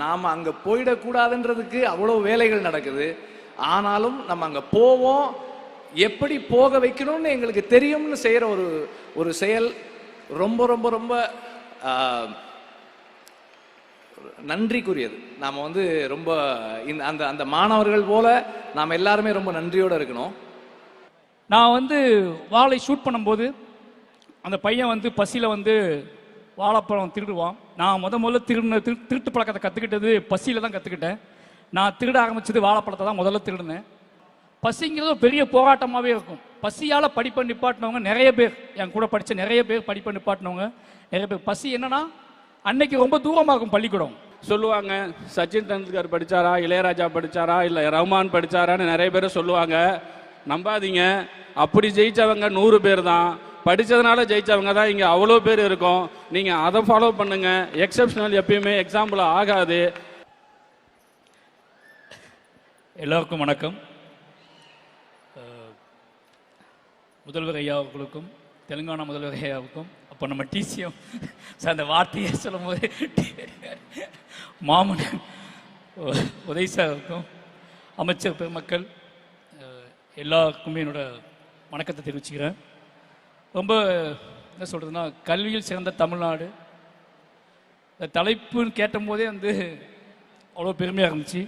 நாம் அங்கே போயிடக்கூடாதுன்றதுக்கு அவ்வளோ வேலைகள் நடக்குது. ஆனாலும் நம்ம அங்கே போவோம். எப்படி போக வைக்கணும்னு எங்களுக்கு தெரியும்னு செய்கிற ஒரு ஒரு செயல் ரொம்ப ரொம்ப ரொம்ப நன்றிக்குரியது. நாம் வந்து ரொம்ப இந்த அந்த அந்த மாணவர்கள் போல நாம் எல்லாருமே ரொம்ப நன்றியோடு இருக்கணும். நான் வந்து வாளை ஷூட் பண்ணும்போது அந்த பையன் வந்து பசியில் வந்து வாழைப்பழம் திருடுவான். நான் முத முதல்ல திருடின திரு திருட்டு பழக்கத்தை கற்றுக்கிட்டது பசியில் தான் கற்றுக்கிட்டேன் நான் திருட ஆரம்பிச்சது வாழைப்பழத்தை தான் முதல்ல திருடினேன். பசிங்கிறது ஒரு பெரிய போராட்டமாகவே இருக்கும். பசியால் படிப்பை நிப்பாட்டினவங்க நிறைய பேர். என் கூட படித்த நிறைய பேர் படிப்பை நிப்பாட்டினவங்க நிறைய பேர். பசி என்னன்னா அன்னைக்கு ரொம்ப தூரமாக இருக்கும் பள்ளிக்கூடம். சொல்லுவாங்க சச்சின் டெண்டுல்கர் படிச்சாரா இளையராஜா படிச்சாரா இல்லை ரஹ்மான் படிச்சாரான்னு நிறைய பேர் சொல்லுவாங்க. நம்பாதீங்க. அப்படி ஜெயிச்சவங்க நூறு பேர் தான். படித்ததுனால ஜெயிச்சவங்க தான் இங்கே அவ்வளோ பேர் இருக்கும். நீங்கள் அதை ஃபாலோ பண்ணுங்க. எக்ஸப்ஷனல் எப்பயுமே எக்ஸாம்பிள் ஆகாது. எல்லோருக்கும் வணக்கம். முதல்வர் ஐயா அவர்களுக்கும் தெலுங்கானா முதல்வர் ஐயாவுக்கும் அப்போ நம்ம டிசிஎம் சார் அந்த வார்த்தையை சொல்லும் போது மாமன் உதய் சாருக்கும் அமைச்சர் பெருமக்கள் எல்லாருக்குமே என்னோட வணக்கத்தை தெரிவிச்சுக்கிறேன். ரொம்ப என்ன சொல்கிறதுனா கல்வியில் சிறந்த தமிழ்நாடு. இந்த தலைப்புன்னு கேட்டபோதே வந்து அவ்வளோ பெருமையாக இருந்துச்சு.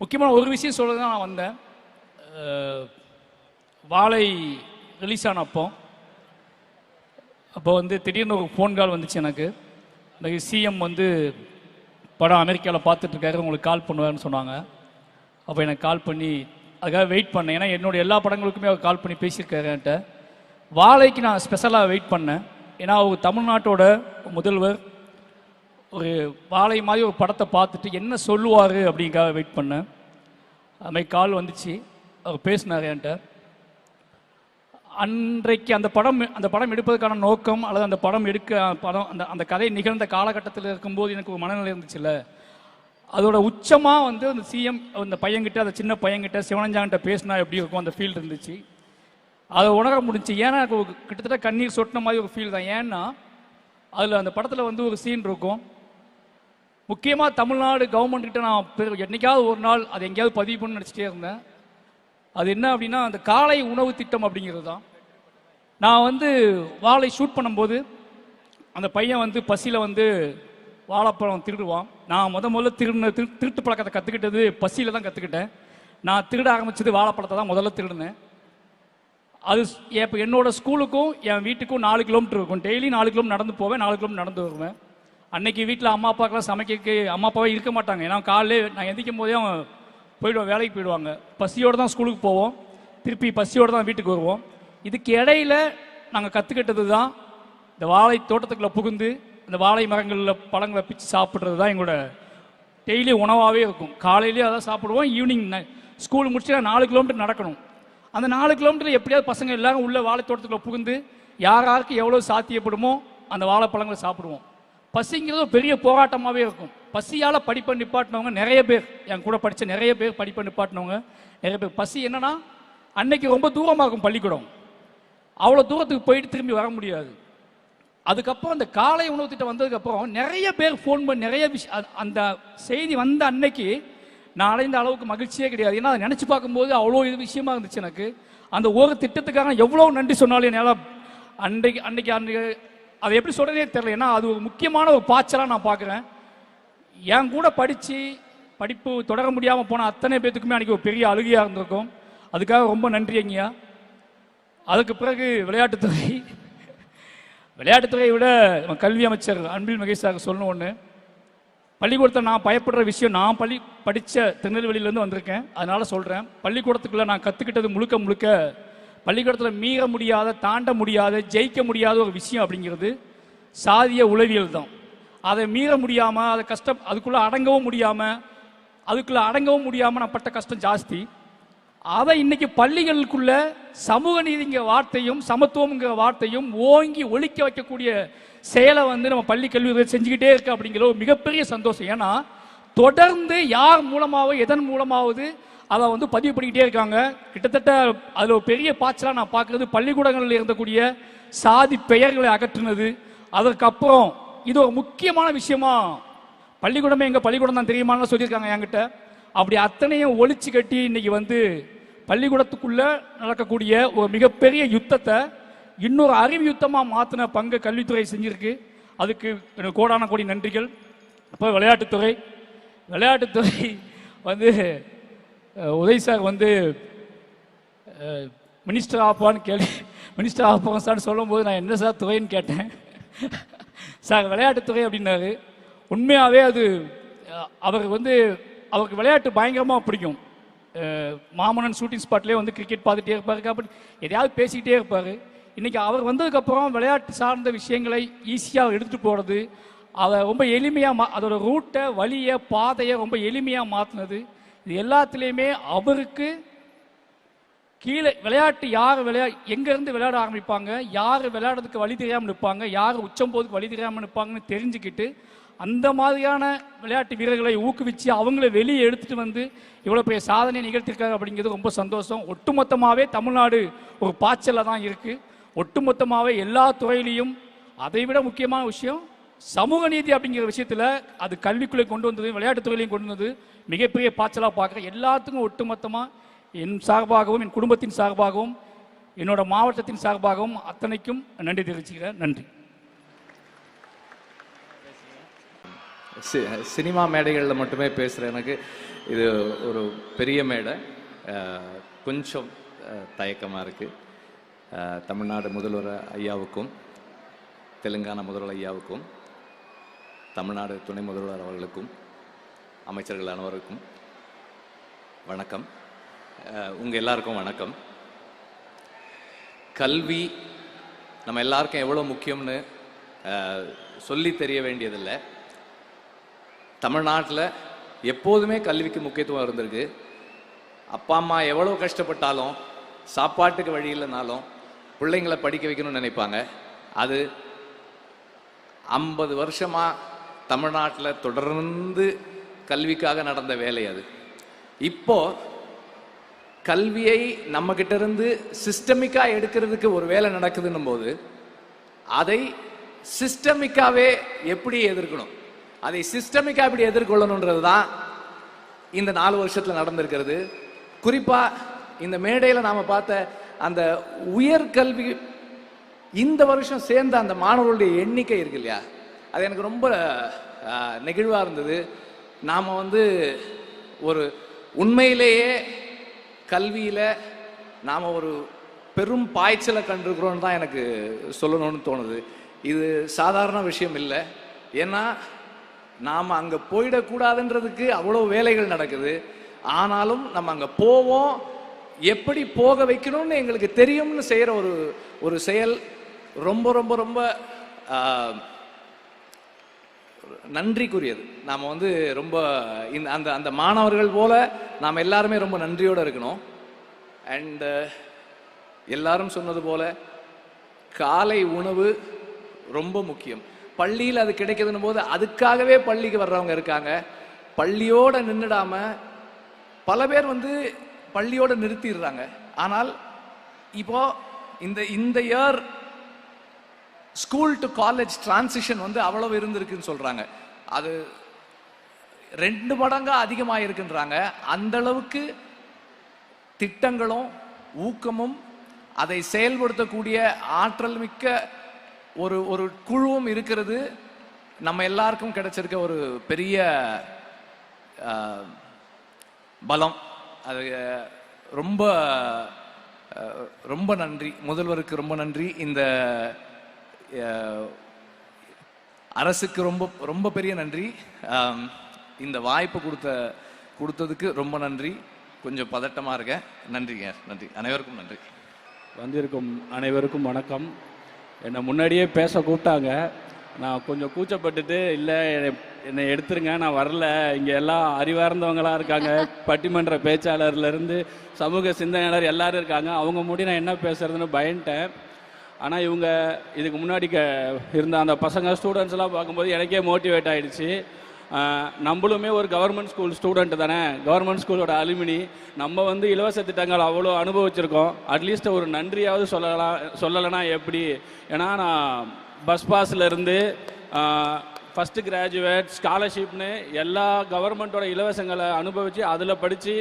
முக்கியமான ஒரு விஷயம் சொல்கிறது தான் நான் வந்தேன். வாழை ரிலீஸ் ஆன அப்போ அப்போ வந்து திடீர்னு ஒரு ஃபோன் கால் வந்துச்சு எனக்கு. இந்த சிஎம் வந்து படம் அமெரிக்காவில் பார்த்துட்ருக்காரு உங்களுக்கு கால் பண்ணுவாருன்னு சொன்னாங்க. அப்போ எனக்கு கால் பண்ணி அதுக்காக வெயிட் பண்ணேன். ஏன்னா என்னோடய எல்லா படங்களுக்குமே அவர் கால் பண்ணி பேசியிருக்காரு என்கிட்ட. வாழைக்கு நான் ஸ்பெஷலாக வெயிட் பண்ணேன். ஏன்னா அவங்க தமிழ்நாட்டோட முதல்வர் ஒரு வாழை மாதிரி ஒரு படத்தை பார்த்துட்டு என்ன சொல்லுவார் அப்படிங்காக வெயிட் பண்ணேன். அது கால் வந்துச்சு. அவர் பேசினார் என்கிட்ட. அன்றைக்கு அந்த படம் அந்த படம் எடுப்பதற்கான நோக்கம் அல்லது அந்த படம் எடுக்க படம் அந்த அந்த கதை நிகழ்ந்த காலகட்டத்தில் இருக்கும்போது எனக்கு ஒரு மனநிலை இருந்துச்சுல்ல. அதோட உச்சமாக வந்து அந்த சிஎம் அந்த பையன்கிட்ட அந்த சின்ன பையன்கிட்ட சிவனஞ்சாங்கிட்ட பேசினா எப்படி இருக்கும் அந்த ஃபீல் இருந்துச்சு. அதை உணர முடிஞ்சு ஏன்னா எனக்கு கிட்டத்தட்ட கண்ணீர் சொட்டின மாதிரி ஒரு ஃபீல் தான். ஏன்னா அதில் அந்த படத்தில் வந்து ஒரு சீன் இருக்கும். முக்கியமாக தமிழ்நாடு கவர்மெண்ட் நான் என்னைக்காவது ஒரு நாள் அது எங்கேயாவது பதிவு பண்ணு நினச்சிட்டே இருந்தேன். அது என்ன அப்படின்னா அந்த காலை உணவு திட்டம் அப்படிங்கிறது தான். நான் வந்து வாழை ஷூட் பண்ணும்போது அந்த பையன் வந்து பசியில் வந்து வாழைப்பழம் திருடுவான். நான் முத முதல்ல திருடின திரு திருட்டு பழக்கத்தை கற்றுக்கிட்டது பசியில் தான் கற்றுக்கிட்டேன் நான் திருட ஆரம்பிச்சது வாழைப்பழத்தை தான் முதல்ல திருடினேன். அது இப்போ என்னோட ஸ்கூலுக்கும் என் வீட்டுக்கும் நாலு கிலோமீட்டர் இருக்கும். டெய்லி நாலு கிலோமீட்டர் நடந்து போவேன் நாலு கிலோமீட்டர் நடந்து வருவேன். அன்னைக்கு வீட்டில் அம்மா அப்பாக்கெல்லாம் சமைக்க அம்மா அப்பாவே இருக்க மாட்டாங்க. ஏன்னா காலையிலே நான் எந்திக்கும் போதே அவங்க போயிடுவோம் வேலைக்கு போயிடுவாங்க. பசியோடு தான் ஸ்கூலுக்கு போவோம். திருப்பி பசியோடு தான் வீட்டுக்கு வருவோம். இதுக்கு இடையில நாங்கள் கற்றுக்கிட்டது தான் இந்த வாழை தோட்டத்துக்குள்ளே புகுந்து இந்த வாழை மரங்களில் பழங்களை பிச்சு சாப்பிட்றது தான் எங்களோட டெய்லி உணவாகவே இருக்கும். காலையிலேயே அதான் சாப்பிடுவோம் ஈவினிங் ஸ்கூல் முடிச்சு நாலு கிலோமீட்டர் நடக்கணும். அந்த நாலு கிலோமீட்டர் எப்படியாவது பசங்க எல்லாரும் உள்ள வாழை தோட்டத்தில் புகுந்து யார் யாருக்கு எவ்வளோ சாத்தியப்படுமோ அந்த வாழைப்பழங்களை சாப்பிடுவோம். பசிங்கிறது ஒரு பெரிய போராட்டமாகவே இருக்கும். பசியால் படிப்பை நிப்பாட்டினவங்க நிறைய பேர். என் கூட படித்த நிறைய பேர் படிப்பை நிப்பாட்டினவங்க நிறைய பேர். பசி என்னன்னா அன்னைக்கு ரொம்ப தூரமாக இருக்கும் பள்ளிக்கூடம். அவ்வளோ தூரத்துக்கு போயிட்டு திரும்பி வர முடியாது. அதுக்கப்புறம் அந்த காலை உணவு திட்டம் வந்ததுக்கப்புறம் நிறைய பேர் ஃபோன் பண்ணி நிறைய விஷயம் அந்த செய்தி வந்த அன்னைக்கு நான் அடைந்த அளவுக்கு மகிழ்ச்சியே கிடையாது. ஏன்னா அதை நினச்சி பார்க்கும்போது அவ்வளோ இது விஷயமா இருந்துச்சு எனக்கு. அந்த ஒரு திட்டத்துக்காக எவ்வளோ நன்றி சொன்னாலும் என்னால் அன்றைக்கு அன்றைக்கு அன்றைக்கு அதை எப்படி சொல்கிறதே தெரியல. ஏன்னா அது ஒரு முக்கியமான ஒரு பாய்ச்சலாக நான் பார்க்குறேன். என் கூட படித்து படிப்பு தொடர முடியாமல் போன அத்தனை பேத்துக்குமே அன்றைக்கி ஒரு பெரிய அழுகையாக இருந்திருக்கும். அதுக்காக ரொம்ப நன்றி ஐயா அதுக்கு பிறகு விளையாட்டுத்துறை விளையாட்டுத்துறையை விட கல்வி அமைச்சர் அன்பில் மகேஷ் சார் சொல்லணும் ஒன்று பள்ளிக்கூடத்தில் நான் பயப்படுற விஷயம் நான் பள்ளி படித்த திருநெல்வேலியிலேருந்து வந்திருக்கேன். அதனால் சொல்கிறேன் பள்ளிக்கூடத்துக்குள்ளே நான் கற்றுக்கிட்டது முழுக்க முழுக்க பள்ளிக்கூடத்தில் மீற முடியாத தாண்ட முடியாத ஜெயிக்க முடியாத ஒரு விஷயம் அப்படிங்கிறது சாதிய உளவியல் தான். அதை மீற முடியாமல் அதை கஷ்டம் அதுக்குள்ளே அடங்கவும் முடியாமல் அதுக்குள்ளே அடங்கவும் முடியாமல் நான் பட்ட கஷ்டம் ஜாஸ்தி. அதை இன்னைக்கு பள்ளிகளுக்குள்ள சமூக நீதிங்கிற வார்த்தையும் சமத்துவம்ங்கிற வார்த்தையும் ஓங்கி ஒழிக்க வைக்கக்கூடிய செயலை வந்து நம்ம பள்ளி கல்வி செஞ்சுக்கிட்டே இருக்கு அப்படிங்கிற ஒரு மிகப்பெரிய சந்தோஷம். ஏன்னா தொடர்ந்து யார் மூலமாகவோ எதன் மூலமாவது அதை வந்து பதிவு பண்ணிக்கிட்டே இருக்காங்க. கிட்டத்தட்ட அதில் ஒரு பெரிய பாய்ச்சலாக நான் பார்க்குறது பள்ளிக்கூடங்களில் இருந்தக்கூடிய சாதி பெயர்களை அகற்றுனது. அதற்கப்புறம் இது ஒரு முக்கியமான விஷயமா பள்ளிக்கூடமே எங்கள் பள்ளிக்கூடம் தான் தெரியுமான்னு சொல்லியிருக்காங்க என்கிட்ட. அப்படி அத்தனையும் ஒழிச்சு கட்டி இன்னைக்கு வந்து பள்ளிக்கூடத்துக்குள்ள நடக்கக்கூடிய ஒரு மிகப்பெரிய யுத்தத்தை இன்னொரு அறிவு யுத்தமாக மாற்றின பங்கு கல்வித்துறை செஞ்சிருக்கு. அதுக்கு கோடான கோடி நன்றிகள். அப்போ விளையாட்டுத்துறை. விளையாட்டுத்துறை வந்து உதய் சார் வந்து மினிஸ்டர் ஆப்பான்னு கேள்வி மினிஸ்டர் ஆப்பான் சார் சொல்லும்போது நான் என்ன சார் துறைன்னு கேட்டேன். சார் விளையாட்டுத்துறை அப்படின்னாரு. உண்மையாகவே அது அவர் அவருக்கு வந்து அவருக்கு விளையாட்டு பயங்கரமாக பிடிக்கும். மாமன்னன் ஷூட்டிங் ஸ்பாட்லேயே வந்து கிரிக்கெட் பார்த்துட்டே இருப்பார். கபடி எதையாவது பேசிக்கிட்டே இருப்பார். இன்றைக்கி அவர் வந்ததுக்கப்புறம் விளையாட்டு சார்ந்த விஷயங்களை ஈஸியாக எடுத்துகிட்டு போகிறது அதை ரொம்ப எளிமையாக மா அதோட ரூட்டை வழியை பாதையை ரொம்ப எளிமையாக மாற்றினது இது எல்லாத்துலேயுமே அவருக்கு கீழே விளையாட்டு யார் விளையா எங்கேருந்து விளையாட ஆரம்பிப்பாங்க யார் விளையாடுறதுக்கு வழி தெரியாமல் நிற்பாங்க யார் உச்சம் போதுக்கு வழி தெரியாமல் நிற்பாங்கன்னு தெரிஞ்சுக்கிட்டு அந்த மாதிரியான விளையாட்டு வீரர்களை ஊக்குவிச்சு அவங்கள வெளியே எடுத்துட்டு வந்து இவ்வளோ பெரிய சாதனை நிகழ்த்திருக்காங்க அப்படிங்கிறது ரொம்ப சந்தோஷம். ஒட்டுமொத்தமாகவே தமிழ்நாடு ஒரு பாய்ச்சலில் தான் இருக்குது ஒட்டுமொத்தமாகவே எல்லா துறையிலையும் அதை விட முக்கியமான விஷயம் சமூக நீதி அப்படிங்கிற விஷயத்தில் அது கல்விக்குள்ளே கொண்டு வந்தது விளையாட்டு துறையிலையும் கொண்டு வந்தது மிகப்பெரிய பாய்ச்சலாக பார்க்குறேன். எல்லாத்துக்கும் ஒட்டுமொத்தமாக என் சார்பாகவும் என் குடும்பத்தின் சார்பாகவும் என்னோட மாவட்டத்தின் சார்பாகவும் அத்தனைக்கும் நன்றி தெரிவிச்சுக்கிறேன். நன்றி. சி- சினிமா மேடைகளில் மட்டுமே பேசுகிற எனக்கு இது ஒரு பெரிய மேடை. கொஞ்சம் தயக்கமாக இருக்குது தமிழ்நாடு முதல்வர் ஐயாவுக்கும் தெலுங்கானா முதல்வர் ஐயாவுக்கும் தமிழ்நாடு துணை முதல்வர் அவர்களுக்கும் அமைச்சர்கள் அனைவருக்கும் வணக்கம். உங்கள் எல்லாருக்கும் வணக்கம். கல்வி நம்ம எல்லாருக்கும் எவ்வளோ முக்கியம்னு சொல்லி தெரிய வேண்டியதில்லை. தமிழ்நாட்டில் எப்போதுமே கல்விக்கு முக்கியத்துவம் இருந்திருக்கு. அப்பா அம்மா எவ்வளோ கஷ்டப்பட்டாலும் சாப்பாட்டுக்கு வழி இல்லைனாலும் பிள்ளைங்களை படிக்க வைக்கணும்னு நினைப்பாங்க. அது ஐம்பது வருஷமாக தமிழ்நாட்டில் தொடர்ந்து கல்விக்காக நடந்த வேலை அது. இப்போ கல்வியை நம்மக்கிட்ட இருந்து சிஸ்டமிக்காக எடுக்கிறதுக்கு ஒரு வேலை நடக்குதுன்னும் போது அதை சிஸ்டமிக்காகவே எப்படி எதிர்க்கணும்? அதை சிஸ்டமிக்கா இப்படி எதிர்கொள்ளணுன்றது தான் இந்த நாலு வருஷத்துல நடந்திருக்கிறது. குறிப்பா இந்த மேடையில் நாம பார்த்த அந்த உயர்கல்வி இந்த வருஷம் சேர்ந்த அந்த மாணவர்களுடைய எண்ணிக்கை இருக்கு இல்லையா? அது எனக்கு ரொம்ப நெகிழ்வாக இருந்தது. நாம் வந்து ஒரு உண்மையிலேயே கல்வியில் நாம் ஒரு பெரும் பாய்ச்சலை கண்டிருக்கிறோன்னு தான் எனக்கு சொல்லணும்னு தோணுது. இது சாதாரண விஷயம் இல்லை. ஏன்னா நாம் அங்கே போயிடக்கூடாதுன்றதுக்கு அவ்வளோ வேலைகள் நடக்குது. ஆனாலும் நம்ம அங்கே போவோம். எப்படி போக வைக்கணும்னு எங்களுக்கு தெரியும்னு செய்கிற ஒரு ஒரு செயல் ரொம்ப ரொம்ப ரொம்ப நன்றிக்குரியது. நாம் வந்து ரொம்ப இந்த அந்த அந்த மாணவர்கள் போல நாம் எல்லாருமே ரொம்ப நன்றியோடு இருக்கணும். அண்டு எல்லாரும் சொன்னது போல காலை உணவு ரொம்ப முக்கியம். பள்ளியில் அது கிடைக்குதுன்னு போது அதுக்காகவே பள்ளிக்கு வர்றவங்க இருக்காங்க. பள்ளியோடு நின்றுடாம பல பேர் வந்து பள்ளியோடு நிறுத்திடுறாங்க. ஆனால் இப்போ இந்த இந்த year school to college transition வந்து அவ்வளவு இருந்திருக்குன்னு சொல்கிறாங்க அது ரெண்டு மடங்காக அதிகமாக இருக்குன்றாங்க அந்த அளவுக்கு திட்டங்களும் ஊக்கமும் அதை செயல்படுத்தக்கூடிய ஆற்றல் மிக்க ஒரு ஒரு குழுவும் இருக்கிறது. நம்ம எல்லாருக்கும் கிடைச்சிருக்க ஒரு பெரிய பலம். அது ரொம்ப ரொம்ப நன்றி. முதல்வருக்கு ரொம்ப நன்றி. இந்த அரசுக்கு ரொம்ப ரொம்ப பெரிய நன்றி. இந்த வாய்ப்பு கொடுத்த கொடுத்ததுக்கு ரொம்ப நன்றி. கொஞ்சம் பதட்டமாக இருக்கேன். நன்றிங்க நன்றி. அனைவருக்கும் நன்றி. வந்திருக்கும் அனைவருக்கும் வணக்கம். என்னை முன்னாடியே பேச கூப்பிட்டாங்க. நான் கொஞ்சம் கூச்சப்பட்டுட்டு இல்லை என்னை எடுத்துருங்க நான் வரல. இங்கே எல்லாம் அறிவார்ந்தவங்களாக இருக்காங்க. பட்டிமன்ற பேச்சாளர்லேருந்து சமூக சிந்தனையாளர் எல்லாரும் இருக்காங்க. அவங்க மூடி நான் என்ன பேசுறதுன்னு பயந்துட்டேன். ஆனால் இவங்க இதுக்கு முன்னாடி க இருந்த அந்த பசங்க ஸ்டூடெண்ட்ஸ்லாம் பார்க்கும்போது எனக்கே மோட்டிவேட் ஆகிடுச்சு நம்மளுமே ஒரு கவர்மெண்ட் ஸ்கூல் ஸ்டூடெண்ட் தானே. கவர்மெண்ட் ஸ்கூலோட அலுமினி நம்ம வந்து இலவச திட்டங்கள் அவ்வளோ அனுபவிச்சிருக்கோம். அட்லீஸ்ட் ஒரு நன்றியாவது சொல்லலாம் சொல்லலைன்னா எப்படி? ஏன்னா நான் பஸ் பாஸ்லேருந்து ஃபஸ்ட்டு கிராஜுவேட் ஸ்காலர்ஷிப்னு எல்லா கவர்மெண்ட்டோட இலவசங்களை அனுபவித்து அதில் படித்து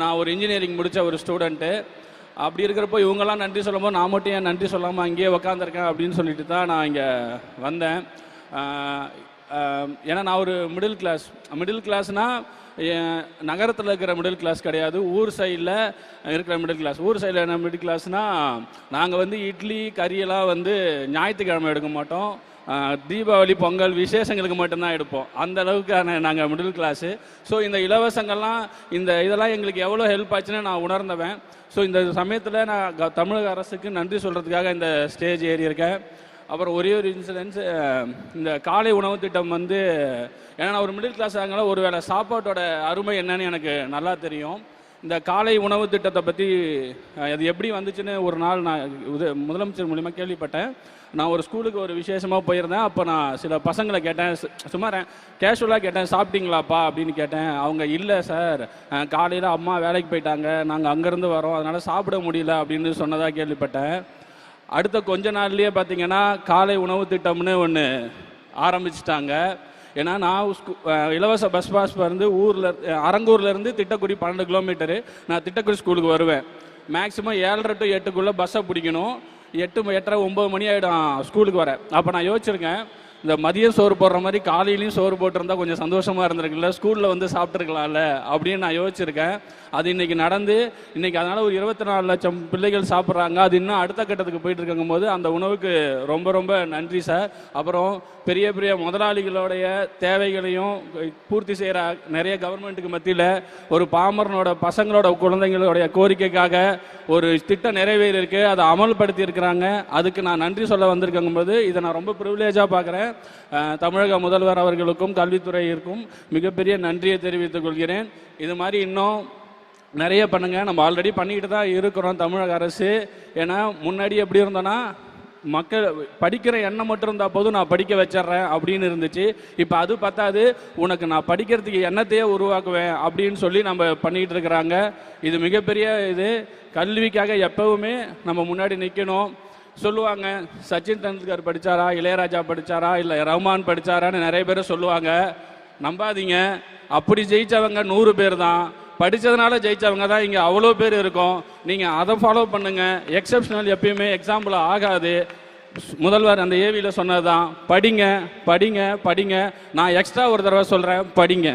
நான் ஒரு இன்ஜினியரிங் முடித்த ஒரு ஸ்டூடெண்ட்டு அப்படி இருக்கிறப்போ இவங்கெல்லாம் நன்றி சொல்லும்போது நான் மட்டும் ஏன் நன்றி சொல்லாமல் அங்கேயே உக்காந்துருக்கேன் அப்படின்னு சொல்லிட்டு தான் நான் இங்கே வந்தேன். ஏன்னா நான் ஒரு மிடில் கிளாஸ் மிடில் கிளாஸ்னால் நகரத்தில் இருக்கிற மிடில் கிளாஸ் கிடையாது. ஊர் சைடில் இருக்கிற மிடில் கிளாஸ் ஊர் சைடில் என்ன மிடில் கிளாஸ்னால் நாங்கள் வந்து இட்லி கறியெல்லாம் வந்து ஞாயிற்றுக்கிழமை எடுக்க மாட்டோம். தீபாவளி பொங்கல் விசேஷங்களுக்கு மட்டும்தான் எடுப்போம். அந்த அளவுக்கான நாங்கள் மிடில் கிளாஸு ஸோ இந்த இலவசங்கள்லாம் இந்த இதெல்லாம் எங்களுக்கு எவ்வளோ ஹெல்ப் ஆச்சுன்னு நான் உணர்ந்தவன். ஸோ இந்த சமயத்தில் நான் க- தமிழக அரசுக்கு நன்றி சொல்கிறதுக்காக இந்த ஸ்டேஜ் ஏறி இருக்கேன். அப்புறம் ஒரே ஒரு இன்சிடென்ஸ் இந்த காலை உணவு திட்டம் வந்து ஏன்னா நான் ஒரு மிடில் கிளாஸ் ஆகனால ஒரு வேளை சாப்பாட்டோட அருமை என்னன்னு எனக்கு நல்லா தெரியும். இந்த காலை உணவு திட்டத்தை பற்றி அது எப்படி வந்துச்சுன்னு ஒரு நாள் நான் இது முதலமைச்சர் மூலிமா கேள்விப்பட்டேன். நான் ஒரு ஸ்கூலுக்கு ஒரு விசேஷமாக போயிருந்தேன். அப்போ நான் சில பசங்களை கேட்டேன் சு- சும்மா கேஷுவலாக கேட்டேன் சாப்பிட்டீங்களாப்பா? அப்படின்னு கேட்டேன். அவங்க இல்லை சார். காலையில் அம்மா வேலைக்கு போயிட்டாங்க. நாங்கள் அங்கேருந்து வரோம். அதனால் சாப்பிட முடியல. அப்படின்னு சொன்னதாக கேள்விப்பட்டேன். அடுத்த கொஞ்ச நாள்லயே பார்த்தீங்கன்னா காலை உணவு திட்டம்னு ஒன்று ஆரம்பிச்சிட்டாங்க. ஏன்னா நான் ஸ்கூ- இலவச பஸ் பாஸ் வந்து ஊரில் அரங்கூர்லேருந்து திட்டக்குடி பன்னெண்டு கிலோமீட்டரு நான் திட்டக்குடி ஸ்கூலுக்கு வருவேன். மேக்ஸிமம் ஏழரை டு எட்டுக்குள்ளே பஸ்ஸை பிடிக்கணும். எட்டு எட்டரை ஒம்பது மணி ஆகிடும் ஸ்கூலுக்கு வர. அப்போ நான் யோசிச்சிருக்கேன் இந்த மதியம் சோறு போடுற மாதிரி காலையிலையும் சோறு போட்டிருந்தா கொஞ்சம் சந்தோஷமாக இருந்திருக்குல்ல ஸ்கூலில் வந்து சாப்பிட்ருக்கலாம்ல அப்படின்னு நான் யோசிச்சிருக்கேன். அது இன்றைக்கி நடந்து இன்றைக்கி அதனால் ஒரு இருபத்தி நாலு லட்சம் பிள்ளைகள் சாப்பிட்றாங்க. அது இன்னும் அடுத்த கட்டத்துக்கு போயிட்டு இருக்கும் போது அந்த உணவுக்கு ரொம்ப ரொம்ப நன்றி சார். அப்புறம் பெரிய பெரிய முதலாளிகளுடைய தேவைகளையும் பூர்த்தி செய்கிற நிறைய கவர்மெண்ட்டுக்கு மத்தியில் ஒரு பாமரனோட பசங்களோட குழந்தைங்களுடைய கோரிக்கைக்காக ஒரு திட்டம் நிறைவேறியிருக்கு. அதை அமல்படுத்தி இருக்கிறாங்க அதுக்கு நான் நன்றி சொல்ல வந்திருக்கும் போது இதை நான் ரொம்ப ப்ரிவிலேஜாக பார்க்குறேன். தமிழக முதல்வர் அவர்களுக்கும் கல்வித்துறையிற்கும் மிகப்பெரிய நன்றியை தெரிவித்துக் கொள்கிறேன். இது மாதிரி இன்னும் நிறைய பண்ணுங்கள் நம்ம ஆல்ரெடி பண்ணிக்கிட்டு தான் இருக்கிறோம் தமிழக அரசு. ஏன்னா முன்னாடி எப்படி இருந்தோன்னா மக்கள் படிக்கிற எண்ணம் மட்டும் இருந்தால் போதும் நான் படிக்க வச்சிடுறேன் அப்படின்னு இருந்துச்சு. இப்போ அது பத்தாது. உனக்கு நான் படிக்கிறதுக்கு எண்ணத்தையே உருவாக்குவேன் அப்படின்னு சொல்லி நம்ம பண்ணிக்கிட்டு இருக்கிறாங்க. இது மிகப்பெரிய இது. கல்விக்காக எப்பவுமே நம்ம முன்னாடி நிற்கணும் சொல்லுவாங்க. சச்சின் டெண்டுல்கர் படிச்சாரா இளையராஜா படிச்சாரா இல்லை ரஹ்மான் படிச்சாரான்னு நிறைய பேர் சொல்லுவாங்க. நம்பாதீங்க. அப்படி ஜெயிச்சவங்க நூறு பேர் தான் படித்ததுனால ஜெயிச்சவங்க தான் இங்கே அவ்வளோ பேர் இருக்கும். நீங்கள் அதை ஃபாலோ பண்ணுங்கள் எக்ஸப்ஷனல் எப்பயுமே எக்ஸாம்பிள் ஆகாது. முதல்வர் அந்த ஏவியில் சொன்னதுதான். படிங்க படிங்க படிங்க. நான் எக்ஸ்ட்ரா ஒரு தடவை சொல்கிறேன் படிங்க.